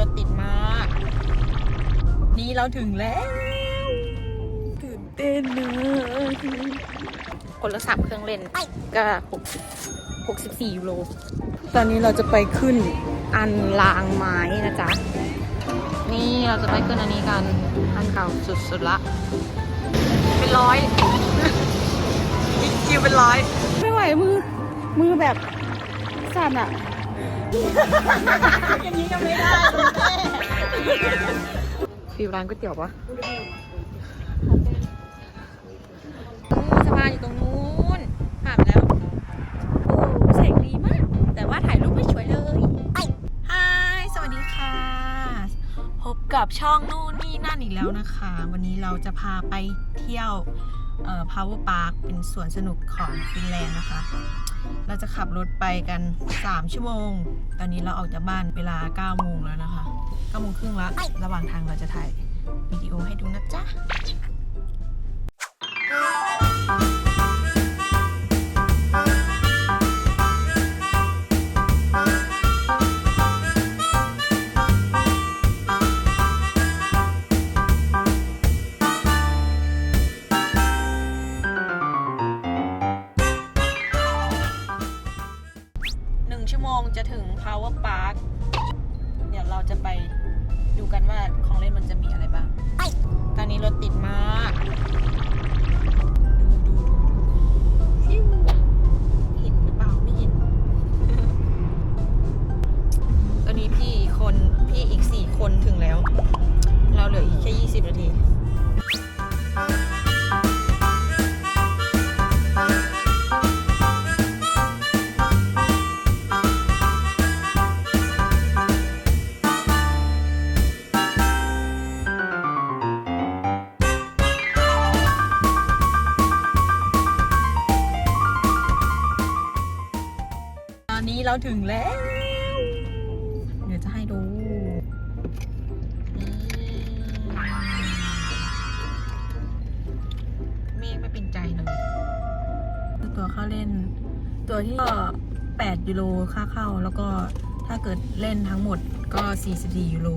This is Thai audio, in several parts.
รถติดมาก นี่เราถึงแล้ว ตื่นเต้นเนะคนละสามเครื่องเล่นก็หกหกสิบสี่ยูโร ตอนนี้เราจะไปขึ้นอันรางไม้นะจ๊ะ นี่เราจะไปขึ้นอันนี้กัน อันเก่าสุดๆละ เป็นร้อยอีกคิวเป็นร้อย ไม่ไหวมือ มือแบบสั่นอะ อย่างนี้ยังไม่ได้ฟิวร้านก๋วยเตี๋ยวปะสะพานอยู่ตรงนู้นผ่านแล้วโอ้แสงดีมาก แต่ว่าถ่ายรูปไม่สวยเลยฮายสวัสดีค่ะ พบกับช่องนู่นนี่นั่นอีกแล้วนะคะ วันนี้เราจะพาไปเที่ยวเอ่อ Power Park เป็นสวนสนุกของฟินแลนด์นะคะ เราจะขับรถไปกัน 3 ชั่วโมง ตอนนี้เราออกจากบ้านเวลา9โมงแล้วนะคะ9โมงครึ่งแล้วระหว่างทางเราจะถ่ายวิดีโอให้ดูนะจ๊ะ เราถึงแล้ว เดี๋ยวจะให้ดูนี่เมฆไม่เป็นใจเลยตัวเข้าเล่น ตัวที่ก็8ยูโรค่าเข้า แล้วก็ถ้าเกิดเล่นทั้งหมดก็44ยูโร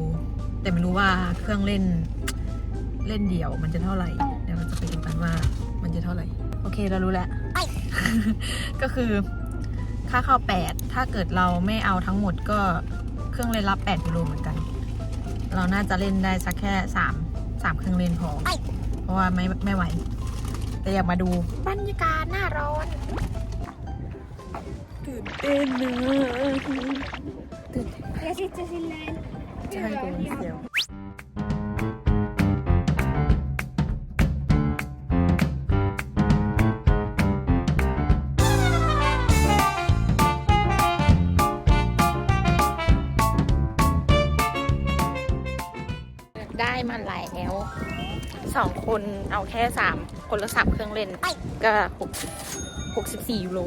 แต่ไม่รู้ว่าเครื่องเล่นเล่นเดี่ยวมันจะเท่าไหร่ เดี๋ยวเราจะไปดูกันว่ามันจะเท่าไหร่ โอเคเรารู้แล้ว ก็คือ ค่าเข้า 8 ถ้าเกิดเราไม่เอาทั้งหมดก็เครื่องเล่นรับ8ยูโรเหมือนกัน เราน่าจะเล่นได้สักแค่ 3 3 เครื่องเล่นพอ เพราะว่าไม่ไม่ไหว แต่อยากมาดูบรรยากาศหน้าร้อน ตื่นเต้นนะตื่นเต้น Jag sitter till en จะให้ดูเสียว เอาแค่สามคนละสามเครื่องเล่นก็หกหกสิบสี่ยูโร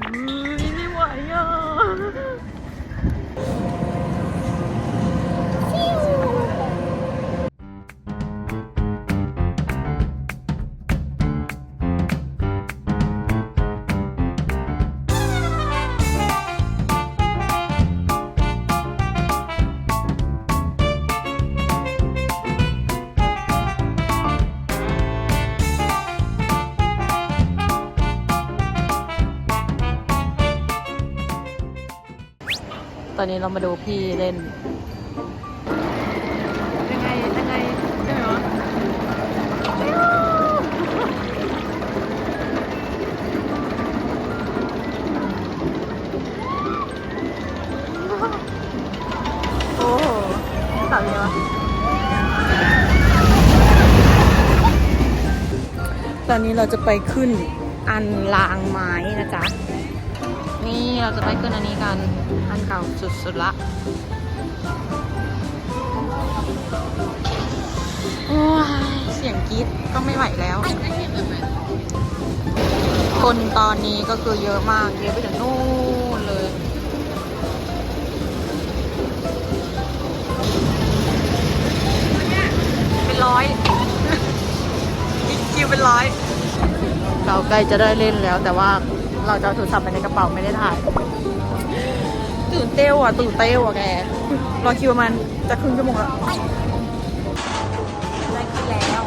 อุ๊ยไม่ไหวอะ อนนี้เรามาดูพี่เล่น ยังไง ยังไงใช่ไหมวะโอ้โหสาวเนี่ยวะตอนนี้เราจะไปขึ้นอันรางไม้นะจ๊ะ นี่เราจะไปขึ้นอันนี้กัน อันเก่าสุดๆละ โอ้ย เสียงกรี๊ดก็ไม่ไหวแล้ว คนตอนนี้ก็คือเยอะมากเยอะไปถึงนู่นเลย เป็นร้อยอีกคิวเป็นร้อย เราใกล้จะได้เล่นแล้วแต่ว่า เราจะเอาโทรศัพท์ไปในกระเป๋าไม่ได้ถ่ายตื่นเต้วอะตื่นเต้วอะแกรอคิวประมาณจะครึ่งชั่วโมงแล้วได้ขึ้นแล้ว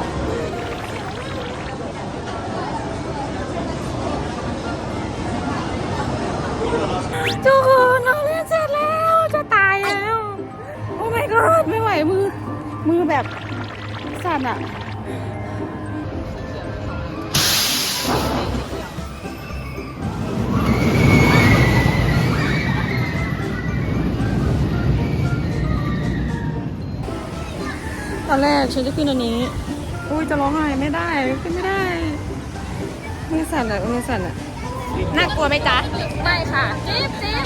ทุกคนเราเล่นเสร็จแล้วจะตายแล้ว โอ้ my god ไม่ไหวมือ มือแบบสั่นอะ ตอนแรกฉันจะขึ้นอันนี้ อุ้ยจะร้องไห้ไม่ได้ขึ้นไม่ได้มือสั่นอะมือสั่นอะน่ากลัวไหมจ๊ะไม่ค่ะจิ๊บจิ๊บ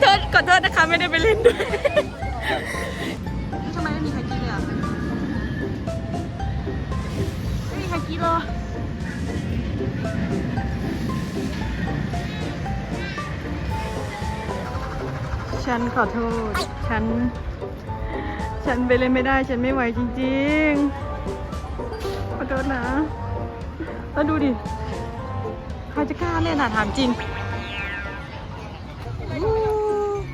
โทษขอโทษนะคะไม่ได้ไปเล่นด้วยทำไมไม่มีใครกินเลยอะไม่มีใครกินหรอฉันขอโทษ ฉัน ฉันไปเล่นไม่ได้ฉันไม่ไหวจริงๆขอโทษนะแล้วดูดิ ใครจะกล้าเล่นอะถามจริง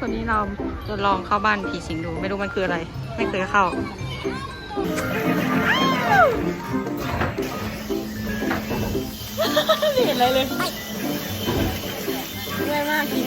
ตอนนี้เราจะลองเข้าบ้านผีสิงดู ไม่รู้มันคืออะไร ไม่เคยเข้าไม่เห็นอะไรเลยแย่มากจริง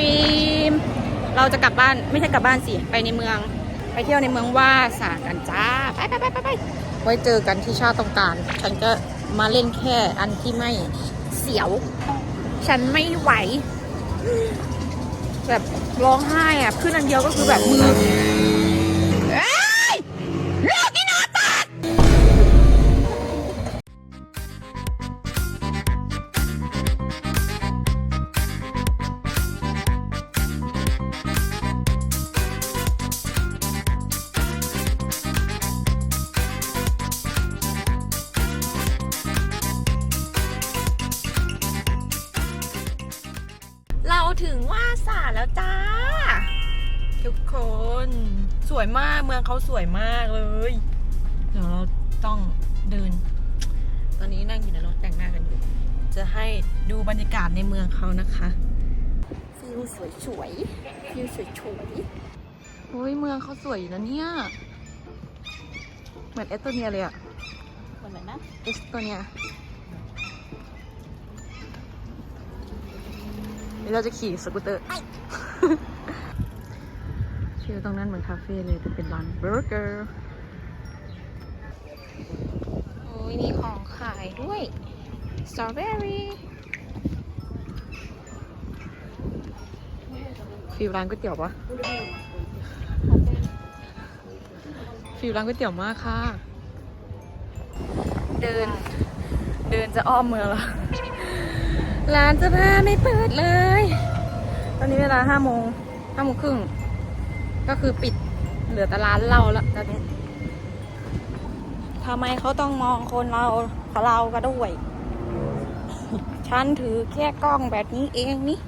รีม เราจะกลับบ้านไม่ใช่กลับบ้านสิ ไปในเมือง ไปเที่ยวในเมืองว่าสากันจ้า ไปไปไปไปไปไว้เจอกันที่ชาติต้องการ ฉันจะมาเล่นแค่อันที่ไม่เสียว ฉันไม่ไหว แบบร้องไห้อะขึ้นอันเดียวก็คือแบบมือ ถึงว่าสาแล้วจ้า ทุกคนสวยมากเมืองเขาสวยมากเลย เดี๋ยวเราต้องเดิน ตอนนี้นั่งอยู่ในรถแต่งหน้ากันอยู่ จะให้ดูบรรยากาศในเมืองเขานะคะฟิลสวยสวยๆฟิลสวยสวยๆโอ้ยเมืองเขาสวยอยู่นะเนี่ย เหมือนเอสโตเนียเลยอะคนไหนนะเอสโตเนีย เดี๋ยวเราจะขี่สกูตเตอร์ชื่อตรงนั้นเหมือนคาเฟ่เลยแต่เป็นร้านเบอร์เกอร์โอ้ยมีของขายด้วยสตรอเบอรี่ฟิลร้านก๋วยเตี๋ยวปะฟิลร้านก๋วยเตี๋ยวมากค่ะ เดิน เดินจะอ้อมเมืองแล้ว ร้านเสื้อผ้าไม่เปิดเลย ตอนนี้เวลาห้าโมงห้าโมงครึ่ง ก็คือปิดเหลือแต่ร้านเราล้วตอนนี้ทำไมเขาต้องมองคนเราเราก็ด้วย ฉันถือแค่กล้องแบบนี้เองนี่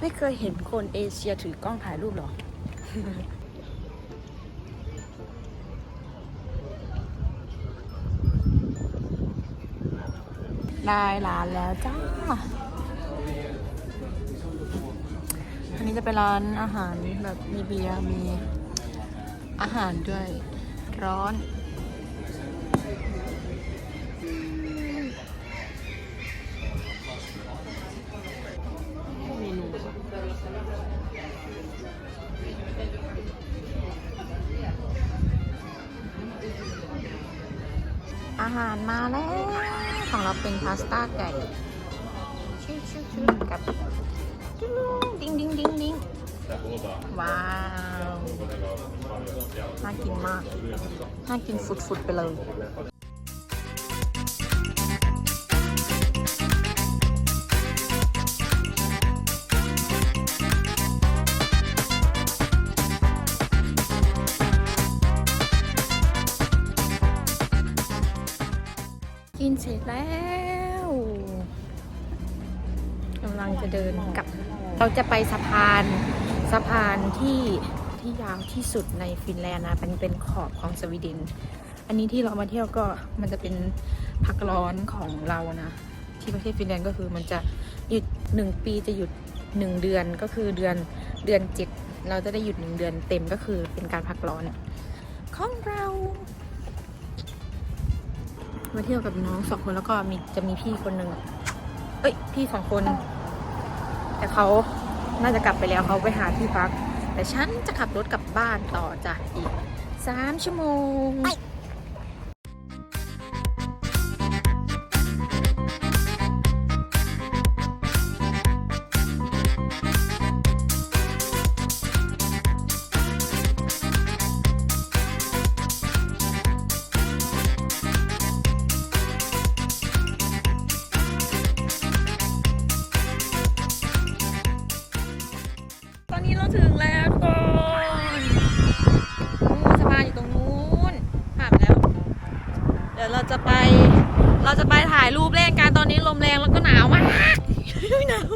ไม่เคยเห็นคนเอเชียถือกล้องถ่ายรูปหรอ ได้ร้านแล้วจ้า อันนี้จะเป็นร้านอาหารแบบมีเบียร์มีอาหารด้วยร้อน มาแล้วของเราเป็นพาสต้าไก่ชิวชิวชิวกับดิ้งดิ้งดิ้งดิ้งว้าวน่ากินมากน่ากินฟุดๆไปเลย กินเสร็จแล้วกำลังจะเดินกลับ เราจะไปสะพานสะพานที่ที่ยาวที่สุดในฟินแลนด์นะเป็นเป็นขอบของสวีเดน อันนี้ที่เรามาเที่ยวก็มันจะเป็นพักร้อนของเรานะ ที่ประเทศฟินแลนด์ก็คือมันจะหยุดหนึ่งปีจะหยุดหนึ่งเดือนก็คือเดือนเดือนเจ็ดเราจะได้หยุดหนึ่งเดือนเต็มก็คือเป็นการพักร้อนของเรา มาเที่ยวกับน้องสองคนแล้วก็มีจะมีพี่คนหนึ่งเอ้ย พี่สองคน แต่เขาน่าจะกลับไปแล้วเขาไปหาที่พัก แต่ฉันจะขับรถกลับบ้านต่อจากอีกสามชั่วโมง เดี๋ยวเราจะไป เราจะไปถ่ายรูปเล่นกันตอนนี้ลมแรงแล้วก็หนาวมากหนาว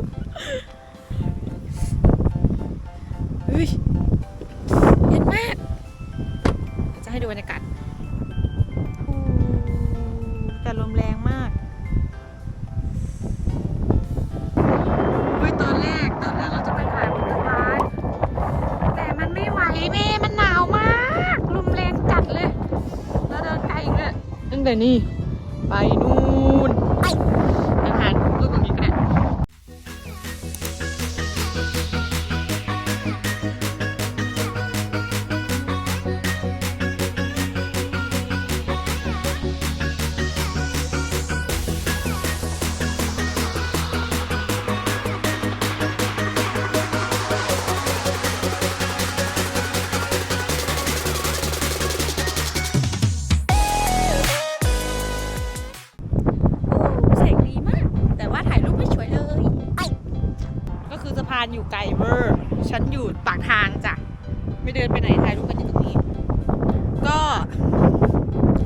เลยตั้งแต่นี่ไป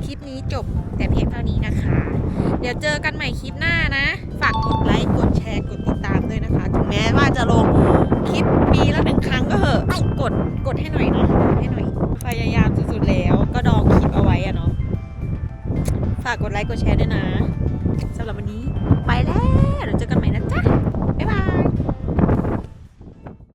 คลิปนี้จบแต่เพียงเท่านี้นะคะ เดี๋ยวเจอกันใหม่คลิปหน้านะ ฝากกดไลค์กดแชร์กดติดตามด้วยนะคะถึงแม้ว่าจะลงคลิปปีละหนึ่งครั้งก็เหอะกดกดให้หน่อยนะให้หน่อยพยายามสุดๆแล้วก็ดองคลิปเอาไว้อะเนาะฝากกดไลค์กดแชร์ด้วยนะสำหรับวันนี้ไปแล้วเดี๋ยวเจอกันใหม่นะจ๊ะบ๊ายบาย